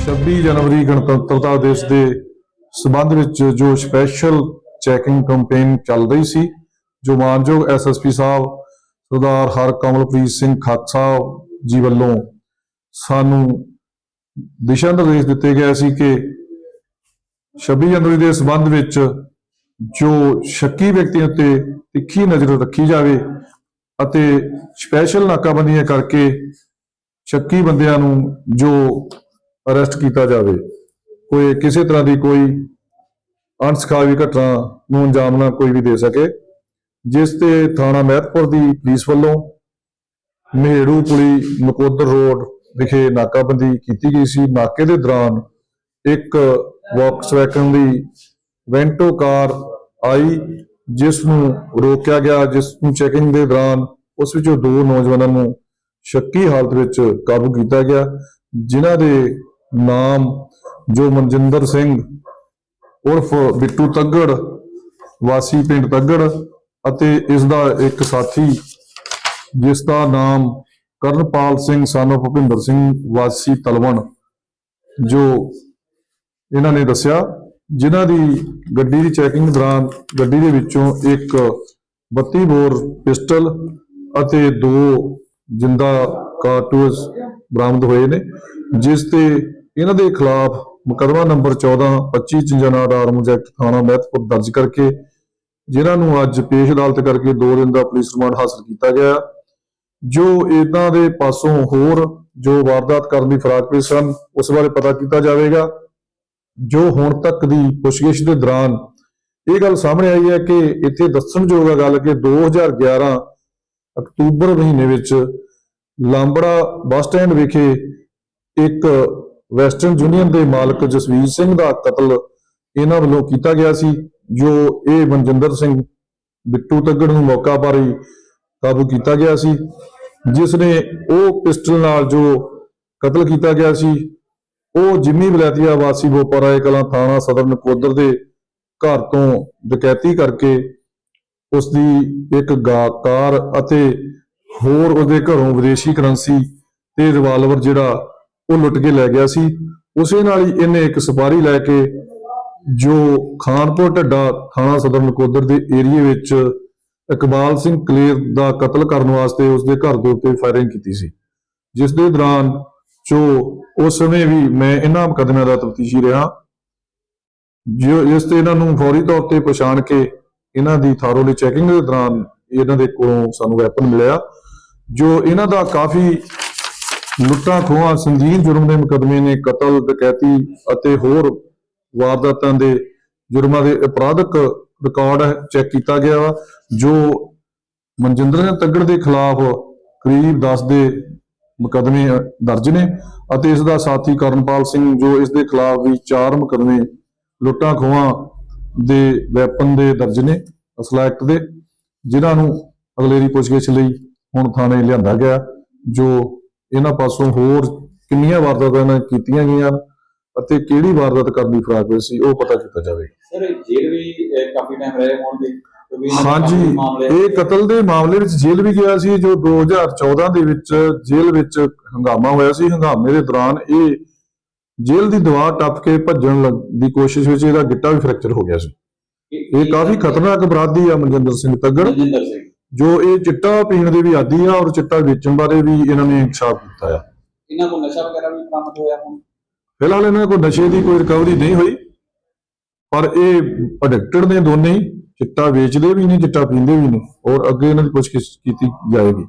26 ਜਨਵਰੀ ਗਣਤੰਤਰਤਾ ਦਿਵਸ ਦੇ ਸਬੰਧ ਵਿੱਚ ਜੋ ਸਪੈਸ਼ਲ ਚੈਕਿੰਗ ਕੈਂਪੇਨ ਚੱਲ ਰਹੀ ਸੀ, ਜੋ ਮਾਨਯੋਗ ਐਸਐਸਪੀ ਸਾਹਿਬ, ਸਰਦਾਰ ਹਰ ਕਮਲਪ੍ਰੀਤ ਸਿੰਘ ਖਾਕ ਸਾਹਿਬ ਜੀ ਵੱਲੋਂ ਸਾਨੂੰ ਦਿਸ਼ਾ ਨਿਰਦੇਸ਼ ਦਿੱਤੇ ਗਏ ਸੀ ਕਿ 26 ਜਨਵਰੀ ਦੇ ਸਬੰਧ ਵਿੱਚ ਜੋ ਸ਼ੱਕੀ ਵਿਅਕਤੀਆਂ ਉੱਤੇ ਤਿੱਖੀ ਨਜ਼ਰ ਰੱਖੀ ਜਾਵੇ ਅਤੇ ਸਪੈਸ਼ਲ ਨਾਕਾਬੰਦੀਆਂ ਕਰਕੇ ਸ਼ੱਕੀ ਬੰਦਿਆਂ ਨੂੰ ਜੋ ਅਰੈਸਟ ਕੀਤਾ ਜਾਵੇ। ਕੋਈ ਕਿਸੇ ਤਰ੍ਹਾਂ ਦੀ ਕੋਈ ਅਣਸਖਾਵੀ ਘਟਨਾ ਨੂੰ ਅੰਜਾਮ ਨਾ ਕੋਈ ਵੀ ਦੇ ਸਕੇ, ਜਿਸ ਤੇ ਥਾਣਾ ਮਹਿਤਪੁਰ ਦੀ ਪੁਲਿਸ ਵੱਲੋਂ ਮਹੇੜੂ ਪੁਲੀ ਨਕੋਦਰ ਰੋਡ ਵਿਖੇ ਨਾਕਾਬੰਦੀ ਕੀਤੀ ਗਈ ਸੀ। ਨਾਕੇ ਦੇ ਦੌਰਾਨ ਇੱਕ ਵੌਕਸਵੈਗਨ ਦੀ ਵੈਂਟੋ ਕਾਰ ਆਈ, ਜਿਸ ਨੂੰ ਰੋਕਿਆ ਗਿਆ, ਜਿਸ ਨੂੰ ਚੈਕਿੰਗ ਦੇ ਦੌਰਾਨ ਉਸ ਵਿੱਚੋਂ ਦੋ ਨੌਜਵਾਨਾਂ ਨੂੰ ਸ਼ੱਕੀ ਹਾਲਤ ਵਿੱਚ ਕਾਬੂ ਕੀਤਾ ਗਿਆ, ਜਿਨ੍ਹਾਂ ਦੇ ਨਾਮ ਜੋ ਮਨਜਿੰਦਰ ਸਿੰਘ ਉਰਫ ਬਿੱਟੂ ਤੱਗੜ, ਵਾਸੀ ਪਿੰਡ ਤੱਗੜ ਅਤੇ ਇਸ ਦਾ ਇੱਕ ਸਾਥੀ, ਜਿਸ ਦਾ ਨਾਮ ਕਰਨਪਾਲ ਸਿੰਘ ਸਾਨੋ ਭੁਪਿੰਦਰ ਸਿੰਘ, ਵਾਸੀ ਤਲਵਣ, ਜੋ ਇਹਨਾਂ ਨੇ ਦੱਸਿਆ, ਜਿਨ੍ਹਾਂ ਦੀ ਗੱਡੀ ਦੀ ਚੈਕਿੰਗ ਦੌਰਾਨ ਗੱਡੀ ਦੇ ਵਿੱਚੋਂ ਇੱਕ 32 ਬੋਰ ਪਿਸਟਲ ਅਤੇ ਦੋ ਜਿੰਦਾ ਕਾਰਟੂਜ਼ ਬਰਾਮਦ ਹੋਏ ਨੇ, ਜਿਸ ਤੇ ਇਹਨਾਂ ਦੇ ਖਿਲਾਫ ਮੁਕੱਦਮਾ ਨੰਬਰ 14 25 ਚੰਜਨਾੜ ਆਰਮਜ਼ ਐਕਟ ਥਾਣਾ ਮਹਿਤਪੁਰ ਦਰਜ ਕਰਕੇ, ਜਿਨ੍ਹਾਂ ਨੂੰ ਅੱਜ ਪੇਸ਼ ਅਦਾਲਤ ਕਰਕੇ 2 ਦਿਨ ਦਾ ਪੁਲਿਸ ਰਿਮਾਂਡ ਹਾਸਲ ਕੀਤਾ ਗਿਆ ਜੋ ਇਹਨਾਂ ਦੇ ਪਾਸੋਂ ਹੋਰ ਜੋ ਵਾਰਦਾਤ ਕਰਨ ਦੀ ਫਰਾਕ ਵਿੱਚ ਸਨ ਉਸ ਬਾਰੇ ਪਤਾ ਕੀਤਾ ਜਾਵੇਗਾ। ਜੋ ਹੁਣ ਤੱਕ ਦੀ ਪੁੱਛਗਿੱਛ ਦੇ ਦੌਰਾਨ ਇਹ ਗੱਲ ਸਾਹਮਣੇ ਆਈ ਹੈ ਕਿ ਇੱਥੇ ਦੱਸਣਯੋਗ ਹੈ ਗੱਲ ਕਿ 2011 ਅਕਤੂਬਰ ਮਹੀਨੇ ਵਿੱਚ ਲਾਂਬੜਾ ਬੱਸ ਸਟੈਂਡ ਵਿਖੇ ਇੱਕ ਵੈਸਟਰਨ ਯੂਨੀਅਨ ਦੇ ਮਾਲਕ ਜਸਵੀਰ ਸਿੰਘ ਦਾ ਕਤਲ ਇਹਨਾਂ ਵੱਲੋਂ ਕੀਤਾ ਗਿਆ ਸੀ, ਜੋ ਇਹ ਮਨਜਿੰਦਰ ਸਿੰਘ ਬਿੱਟੂ ਤੱਗੜ ਨੂੰ ਮੌਕਾ ਪਰ ਹੀ ਕਾਬੂ ਕੀਤਾ ਗਿਆ ਸੀ, ਜਿਸ ਨੇ ਉਹ ਪਿਸਟਲ ਨਾਲ ਜੋ ਕਤਲ ਕੀਤਾ ਗਿਆ ਸੀ, ਉਹ ਜਿੰਮੀ ਬਲੈਤੀਆ ਵਾਸੀ ਬੋਪਰਾਏ ਕਲਾਂ ਥਾਣਾ ਸਦਰ ਨਕੋਦਰ ਦੇ ਘਰ ਤੋਂ ਡਕੈਤੀ ਕਰਕੇ ਉਸ ਦੀ ਇੱਕ ਗਾਕਾਰ ਅਤੇ ਹੋਰ ਉਹਦੇ ਘਰੋਂ ਵਿਦੇਸ਼ੀ ਕਰੰਸੀ ਤੇ ਰਿਵਾਲਵਰ ਜਿਹੜਾ ਉਹ ਲੁੱਟ ਕੇ ਲੈ ਗਿਆ ਸੀ। ਉਸੇ ਨਾਲ ਹੀ ਇਹਨੇ ਇੱਕ ਸਪਾਰੀ ਲੈ ਕੇ ਜੋ ਖਾਨਪੁਰ ਢੱਡਾ ਥਾਣਾ ਸਦਰ ਨਕੋਦਰ ਦੇ ਏਰੀਏ ਵਿੱਚ ਇਕਬਾਲ ਸਿੰਘ ਕਲੇਰ ਦਾ ਕਤਲ ਕਰਨ ਵਾਸਤੇ ਉਸ ਦੇ ਘਰ ਦੇ ਉੱਤੇ ਫਾਇਰਿੰਗ ਕੀਤੀ ਸੀ। ਜਿਸ ਦੇ ਦੌਰਾਨ ਜੋ ਉਸ ਸਮੇਂ ਵੀ ਮੈਂ ਇਹਨਾਂ ਮੁਕੱਦਮਿਆਂ ਦਾ ਤਫਤੀਸ਼ੀ ਰਿਹਾ, ਜੋ ਇਸ ਤੇ ਇਹਨਾਂ ਨੂੰ ਫੌਰੀ ਤੌਰ ਤੇ ਪਛਾਣ ਕੇ ਇਹਨਾਂ ਦੀ ਥਾਰੋਲੀ ਚੈਕਿੰਗ ਦੇ ਦੌਰਾਨ ਇਹਨਾਂ ਦੇ ਕੋਲੋਂ ਸਾਨੂੰ ਵੈਪਨ ਮਿਲਿਆ, ਜੋ ਇਹਨਾਂ ਦਾ ਕਾਫੀ ਲੁੱਟਾਂ ਖੋਹਾਂ ਸੰਗੀਨ ਜੁਰਮ ਦੇ ਮੁਕੱਦਮੇ ਨੇ ਕਤਲ, ਡਕੈਤੀ ਅਤੇ ਹੋਰ ਵਾਰਦਾਤਾਂ ਦੇ ਜੁਰਮਾਂ ਦੇ ਅਪਰਾਧਕ ਰਿਕਾਰਡ ਚੈੱਕ ਕੀਤਾ ਗਿਆ ਵਾ, ਜੋ ਮਨਜਿੰਦਰ ਸਿੰਘ ਤੱਗੜ ਦੇ ਖਿਲਾਫ ਕਰੀਬ 10 ਦੇ ਮੁਕੱਦਮੇ ਦਰਜ ਨੇ ਅਤੇ ਇਸ ਦਾ ਸਾਥੀ ਕਰਨਪਾਲ ਸਿੰਘ ਜੋ ਇਸ ਦੇ ਖਿਲਾਫ ਵੀ 4 ਮੁਕੱਦਮੇ ਲੁੱਟਾਂ ਖੋਹਾਂ ਦੇ ਵੈਪਨ ਦੇ ਦਰਜ ਨੇ, ਅਸਲਾ ਐਕਟ ਦੇ, ਜਿਨ੍ਹਾਂ ਨੂੰ ਅਗਲੇਰੀ ਪੁੱਛਗਿੱਛ ਲਈ ਹੁਣ ਥਾਣੇ ਲਿਆਂਦਾ ਗਿਆ, ਜੋ ਇਹਨਾਂ ਪਾਸੋਂ ਹੋਰ ਕਿੰਨੀਆਂ ਵਾਰਦਾਤਾਂ ਇਹਨਾਂ ਕੀਤੀਆਂ ਗਈਆਂ ਅਤੇ ਕਿਹੜੀ ਵਾਰਦਾਤ ਕਰਨ ਦੀ ਵਿੱਚ ਸੀ ਉਹ ਪਤਾ ਕੀਤਾ ਜਾਵੇ। ਸਰ ਜੇਲ੍ਹ ਵੀ ਕਾਫੀ ਟਾਈਮ ਰਹੇ ਹੋਣਗੇ ਹਾਂਜੀ ਇਹ ਕਤਲ ਦੇ ਮਾਮਲੇ ਵਿੱਚ ਜੇਲ੍ਹ ਵੀ ਗਿਆ ਸੀ ਜੋ 2014 ਦੇ ਵਿੱਚ ਜੇਲ੍ਹ ਵਿੱਚ ਹੰਗਾਮਾ ਹੋਇਆ ਸੀ। ਹੰਗਾਮੇ ਦੇ ਦੌਰਾਨ ਇਹ ਜੇਲ੍ਹ ਦੀ ਦੀਵਾਰ ਟੱਪ ਕੇ ਭੱਜਣ ਦੀ ਕੋਸ਼ਿਸ਼ ਵਿੱਚ ਇਹਦਾ ਗਿੱਟਾ ਵੀ ਫ੍ਰੈਕਚਰ ਹੋ ਗਿਆ ਸੀ। ਇਹ ਕਾਫੀ ਖਤਰਨਾਕ ਅਪਰਾਧੀ ਆ ਮਨਜਿੰਦਰ ਸਿੰਘ ਤੱਗੜ। ਰਜਿੰਦਰ ਸਿੰਘ। ਜੋ ਇਹ ਚਿੱਟਾ ਪੀਣ ਦੇ ਵੀ ਆਦੀ ਆ ਔਰ ਚਿੱਟਾ ਵੇਚਣ ਬਾਰੇ ਵੀ ਇਹਨਾਂ ਨੇ ਇਨਕਸ਼ਾਫ ਕੀਤਾ ਆ। ਇਹਨਾਂ ਕੋਲ ਨਸ਼ਾ ਵਗੈਰਾ ਵੀ ਬਰਾਮਦ ਹੋਇਆ ਹੁਣ? ਫਿਲਹਾਲ ਇਹਨਾਂ ਕੋਲ ਨਸ਼ੇ ਦੀ ਕੋਈ ਰਿਕਵਰੀ ਨਹੀਂ ਹੋਈ ਪਰ ਇਹ ਅਡਿਕਟਡ ਨੇ ਦੋਨੇ ਹੀ ਚਿੱਟਾ ਵੇਚਦੇ ਵੀ ਨੇ ਚਿੱਟਾ ਪੀਂਦੇ ਵੀ ਨੇ ਔਰ ਅੱਗੇ ਇਹਨਾਂ ਦੀ ਪੁੱਛਗਿੱਛ ਕੀਤੀ ਜਾਏਗੀ।